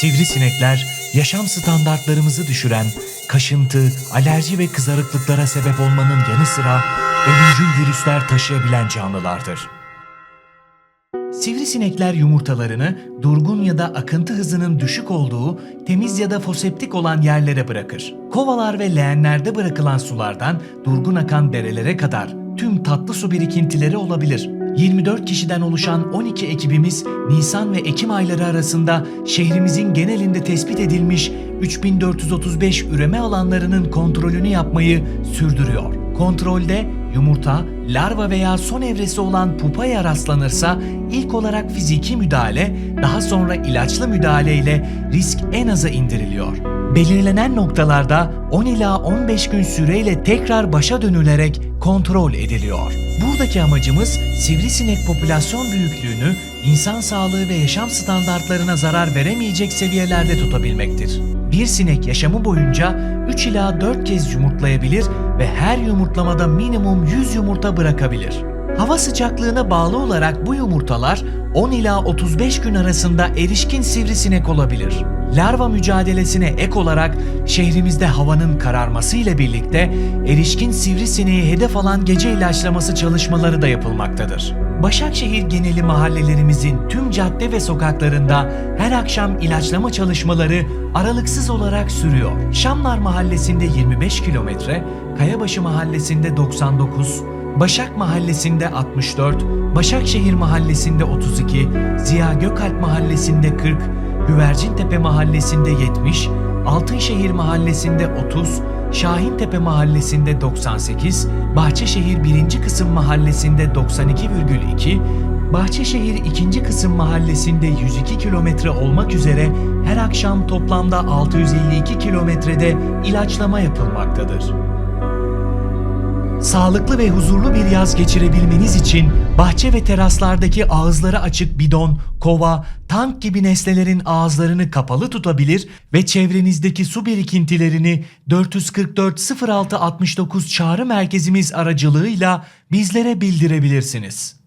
Sivrisinekler yaşam standartlarımızı düşüren kaşıntı, alerji ve kızarıklıklara sebep olmanın yanı sıra ölümcül virüsler taşıyabilen canlılardır. Sivrisinekler yumurtalarını durgun ya da akıntı hızının düşük olduğu temiz ya da foseptik olan yerlere bırakır. Kovalar ve leğenlerde bırakılan sulardan durgun akan derelere kadar tüm tatlı su birikintileri olabilir. 24 kişiden oluşan 12 ekibimiz Nisan ve Ekim ayları arasında şehrimizin genelinde tespit edilmiş 3435 üreme alanlarının kontrolünü yapmayı sürdürüyor. Kontrolde yumurta, larva veya son evresi olan pupaya rastlanırsa ilk olarak fiziki müdahale, daha sonra ilaçlı müdahale ile risk en aza indiriliyor. Belirlenen noktalarda 10 ila 15 gün süreyle tekrar başa dönülerek kontrol ediliyor. Buradaki amacımız sivrisinek popülasyon büyüklüğünü insan sağlığı ve yaşam standartlarına zarar veremeyecek seviyelerde tutabilmektir. Bir sinek yaşamı boyunca 3 ila 4 kez yumurtlayabilir ve her yumurtlamada minimum 100 yumurta bırakabilir. Hava sıcaklığına bağlı olarak bu yumurtalar 10 ila 35 gün arasında erişkin sivrisinek olabilir. Larva mücadelesine ek olarak şehrimizde havanın kararması ile birlikte erişkin sivrisineği hedef alan gece ilaçlaması çalışmaları da yapılmaktadır. Başakşehir geneli mahallelerimizin tüm cadde ve sokaklarında her akşam ilaçlama çalışmaları aralıksız olarak sürüyor. Şamlar Mahallesi'nde 25 kilometre, Kayabaşı Mahallesi'nde 99, Başak Mahallesi'nde 64, Başakşehir Mahallesi'nde 32, Ziya Gökalp Mahallesi'nde 40, Güvercintepe Mahallesi'nde 70, Altınşehir Mahallesi'nde 30, Şahintepe Mahallesi'nde 98, Bahçeşehir 1. Kısım Mahallesi'nde 92,2, Bahçeşehir 2. Kısım Mahallesi'nde 102 kilometre olmak üzere her akşam toplamda 652 kilometrede ilaçlama yapılmaktadır. Sağlıklı ve huzurlu bir yaz geçirebilmeniz için bahçe ve teraslardaki ağızları açık bidon, kova, tank gibi nesnelerin ağızlarını kapalı tutabilir ve çevrenizdeki su birikintilerini 444 06 69 çağrı merkezimiz aracılığıyla bizlere bildirebilirsiniz.